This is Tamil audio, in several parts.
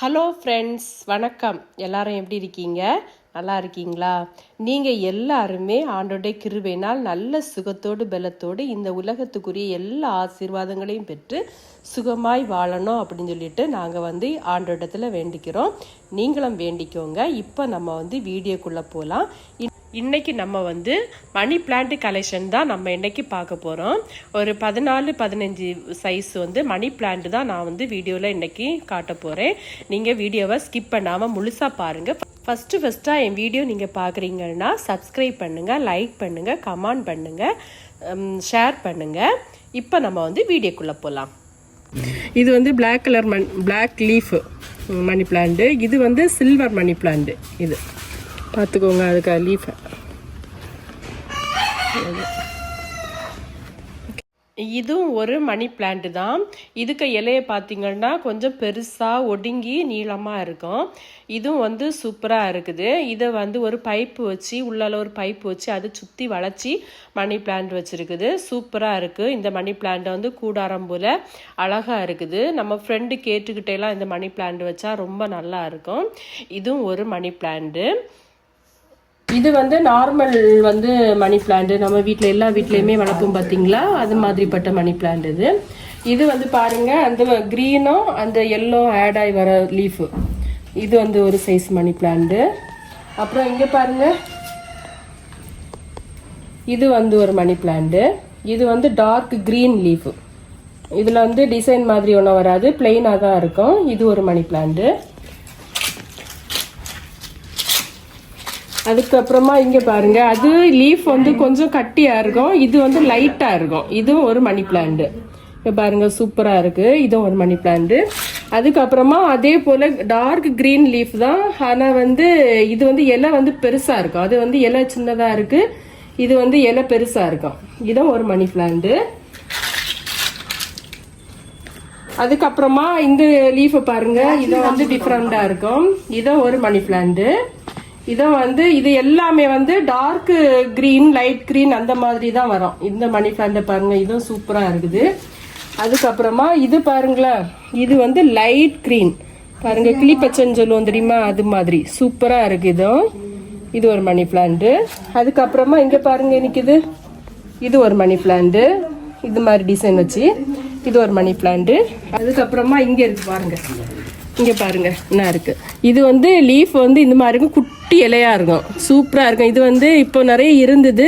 ஹலோ ஃப்ரெண்ட்ஸ் வணக்கம். எல்லாரும் எப்படி இருக்கீங்க? நல்லா இருக்கீங்களா? நீங்கள் எல்லாருமே ஆண்டோடைய கிருபையினால் நல்ல சுகத்தோடு பலத்தோடு இந்த உலகத்துக்குரிய எல்லா ஆசீர்வாதங்களையும் பெற்று சுகமாய் வாழணும் அப்படின்னு சொல்லிட்டு நாங்கள் வந்து ஆண்டோடத்தில் வேண்டிக்கிறோம். நீங்களும் வேண்டிக்கோங்க. இப்போ நம்ம வந்து வீடியோக்குள்ளே போகலாம் இன்றைக்கி நம்ம வந்து மணி பிளான்ட் கலெக்ஷன் தான் நம்ம இன்றைக்கி பார்க்க போகிறோம் ஒரு பதினாலு பதினஞ்சு சைஸ் வந்து மணி பிளான்ட் தான் நான் வந்து வீடியோவில் இன்றைக்கி காட்ட போகிறேன் நீங்கள் வீடியோவை ஸ்கிப் பண்ணாமல் முழுசாக பாருங்கள் ஃபஸ்ட்டு ஃபஸ்ட்டாக என் வீடியோ நீங்கள் பார்க்குறீங்கன்னா சப்ஸ்கிரைப் பண்ணுங்கள் லைக் பண்ணுங்கள் கமெண்ட் பண்ணுங்கள் ஷேர் பண்ணுங்கள் இப்போ நம்ம வந்து வீடியோக்குள்ளே போகலாம் இது வந்து பிளாக் கலர் மண் பிளாக் லீஃப் மணி பிளான்ட்டு இது வந்து சில்வர் மணி பிளான்ட்டு இது. பார்த்துக்கோங்க அதுக்கு லீஃபை இதுவும் ஒரு மணி பிளான்ட் தான். இதுக்கு இலையை பார்த்தீங்கன்னா கொஞ்சம் பெருசாக ஒடுங்கி நீளமாக இருக்கும். இதுவும் வந்து சூப்பராக இருக்குது. இதை வந்து ஒரு பைப்பு வச்சு உள்ளால ஒரு பைப்பு வச்சு அதை சுற்றி வளைச்சி மணி பிளான்ட் வச்சுருக்குது. சூப்பராக இருக்குது இந்த மணி பிளான்ட் வந்து கூடாரம் போல் அழகாக இருக்குது. நம்ம ஃப்ரெண்டு கேட்டுக்கிட்டேலாம் இந்த மணி பிளான்ட் வச்சா ரொம்ப நல்லா இருக்கும். இதுவும் ஒரு மணி பிளான்ட்டு இது வந்து நார்மல் வந்து மணி பிளான்ட் நம்ம வீட்டில் எல்லா வீட்லேயுமே வளர்ப்போம் பார்த்தீங்களா அது மாதிரிப்பட்ட மணி பிளான்ட் இது. இது வந்து பாருங்க அந்த க்ரீனும் அந்த எல்லோ ஆட் ஆகி வர லீஃபு இது வந்து ஒரு சைஸ் மணி பிளான்ட்டு அப்புறம் இங்கே பாருங்க. இது வந்து ஒரு மணி பிளான்ட்டு இது வந்து டார்க் க்ரீன் லீஃபு இதில் வந்து டிசைன் மாதிரி ஒன்றும் வராது. பிளெயினாக தான் இருக்கும். இது ஒரு மணி பிளான்ட்டு அதுக்கப்புறமா இங்க பாருங்க அது லீஃப் வந்து கொஞ்சம் கட்டியா இருக்கும். இது வந்து லைட்டா இருக்கும். இதுவும் ஒரு மணி பிளான்ட் இப்போ பாருங்க சூப்பரா இருக்கு. இதுவும் ஒரு மணி பிளான்ட் அதுக்கப்புறமா அதே போல டார்க் கிரீன் லீஃப் தான். ஆனா வந்து இது வந்து இலை வந்து பெருசா இருக்கும். அது வந்து இலை சின்னதா இருக்கு. இது வந்து இலை பெருசா இருக்கும். இதுவும் ஒரு மணி பிளான்ட் அதுக்கப்புறமா இந்த லீஃபை பாருங்க இது வந்து டிஃப்ரெண்டா இருக்கும். இதுவும் ஒரு மணி பிளான்ட் இதை வந்து இது எல்லாமே வந்து டார்க் கிரீன் லைட் கிரீன் அந்த மாதிரி தான் வரும். இந்த மணி பிளான்ட்டை பாருங்க இதுவும் சூப்பராக இருக்குது. அதுக்கப்புறமா இது பாருங்களேன். இது வந்து லைட் கிரீன் பாருங்க கிளிப்பச்சன்னு சொல்லுவோம் தெரியுமா? அது மாதிரி. சூப்பராக இருக்கு இதுவும் இது ஒரு மணி பிளான்ட்டு அதுக்கப்புறமா இங்கே பாருங்க நிற்கிது இது. ஒரு மணி பிளான்ட்டு இது மாதிரி டிசைன் வச்சு இது ஒரு மணி பிளான்ட்டு அதுக்கப்புறமா இங்கே இருக்குது பாருங்க. இங்கே பாருங்க என்ன இருக்குது இது வந்து லீஃப் வந்து இந்த மாதிரி இருக்கும். குட்டி இலையா இருக்கும். சூப்பராக இருக்கும். இது வந்து இப்போ நிறைய இருந்தது.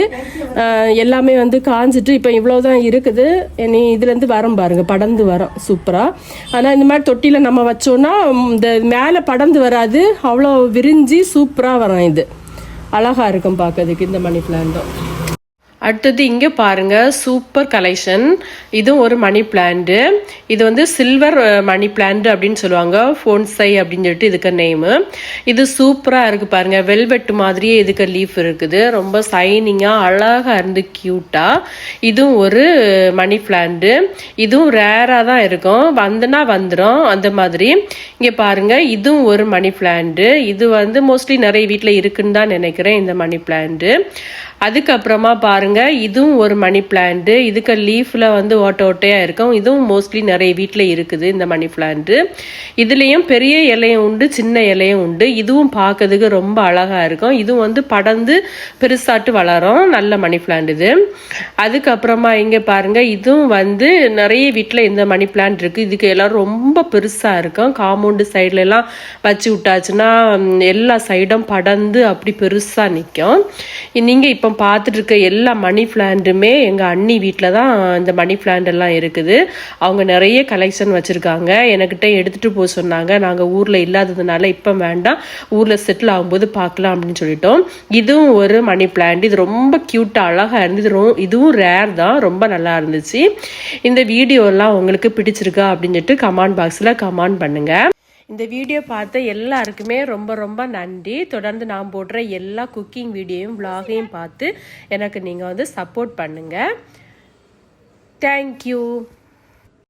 எல்லாமே வந்து காஞ்சிட்டு இப்போ இவ்வளோ தான் இருக்குது. இனி இதுலேருந்து வரம் பாருங்கள் படந்து வரும். சூப்பராக ஆனால் இந்த மாதிரி தொட்டியில் நம்ம வச்சோன்னா இந்த மேலே படந்து வராது. அவ்வளோ விரிஞ்சு சூப்பராக வரும் இது. அழகாக இருக்கும் பார்க்கறதுக்கு இந்த மணி பிளான்ட்டும் அடுத்தது இங்கே பாருங்க சூப்பர் கலெக்ஷன் இதுவும் ஒரு மணி பிளான்ட் இது வந்து சில்வர் மணி பிளான்ட் அப்படின்னு சொல்லுவாங்க. ஃபோன்சை அப்படின்னு சொல்லிட்டு இதுக்கு நேமு இது சூப்பராக இருக்குது பாருங்க. வெல்வெட் மாதிரியே இதுக்கு லீஃப் இருக்குது. ரொம்ப சைனிங்காக அழகாக இருந்து க்யூட்டாக இதுவும் ஒரு மணி பிளான்ட்டு இதுவும் ரேராக தான் இருக்கும். வந்துனா வந்துடும் அந்த மாதிரி. இங்கே பாருங்க. இதுவும் ஒரு மணி பிளான்ட்டு இது வந்து மோஸ்ட்லி நிறைய வீட்டில் இருக்குன்னு தான் நினைக்கிறேன் இந்த மணி பிளான்ட்டு அதுக்கப்புறமா பாருங்கள் இதுவும் ஒரு மணி பிளான்ட்டு இதுக்கு லீஃபில் வந்து ஓட்ட ஓட்டையாக இருக்கும். இதுவும் மோஸ்ட்லி நிறைய வீட்டில் இருக்குது இந்த மணி பிளான்ட்டு இதுலேயும் பெரிய இலையும் உண்டு சின்ன இலையும் உண்டு. இதுவும் பார்க்கறதுக்கு ரொம்ப அழகாக இருக்கும். இதுவும் வந்து படர்ந்து பெருசாட்டு வளரும். நல்ல மணி பிளான்ட் இது. அதுக்கப்புறமா இங்கே பாருங்க. இதுவும் வந்து நிறைய வீட்டில் இந்த மணி பிளான்ட் இருக்குது இதுக்கு எல்லோரும் ரொம்ப பெருசாக இருக்கும். காம்பவுண்டு சைட்லலாம் வச்சு விட்டாச்சுன்னா எல்லா சைடும் படர்ந்து அப்படி பெருசாக நிற்கும் நீங்கள் இப்போ பார்த்துட்டு இருக்க எல்லா மணி பிளான்ட்டுமே எங்கள் அண்ணி வீட்டில் தான் இந்த மணி பிளான்ட் எல்லாம் இருக்குது. அவங்க நிறைய கலெக்ஷன் வச்சுருக்காங்க. என்கிட்ட எடுத்துகிட்டு போக சொன்னாங்க. நாங்கள் ஊரில் இல்லாததுனால இப்போ வேண்டாம். ஊரில் செட்டில் ஆகும்போது பார்க்கலாம் அப்படின்னு சொல்லிட்டோம். இதுவும் ஒரு மணி பிளான்ட் இது ரொம்ப க்யூட்டாக அழகாக இருந்தது. ரொ- இதுவும் ரேர் தான். ரொம்ப நல்லா இருந்துச்சு. இந்த வீடியோலாம் உங்களுக்கு பிடிச்சிருக்கா அப்படின்னு சொல்லிட்டு கமெண்ட் பாக்ஸில் கமெண்ட் பண்ணுங்கள் இந்த வீடியோ பார்த்த எல்லாருக்குமே ரொம்ப ரொம்ப நன்றி. தொடர்ந்து நான் போடுற எல்லா குக்கிங் வீடியோயும் vlog-ஐயும் பார்த்து எனக்கு நீங்கள் வந்து சப்போர்ட் பண்ணுங்கள் தேங்க்யூ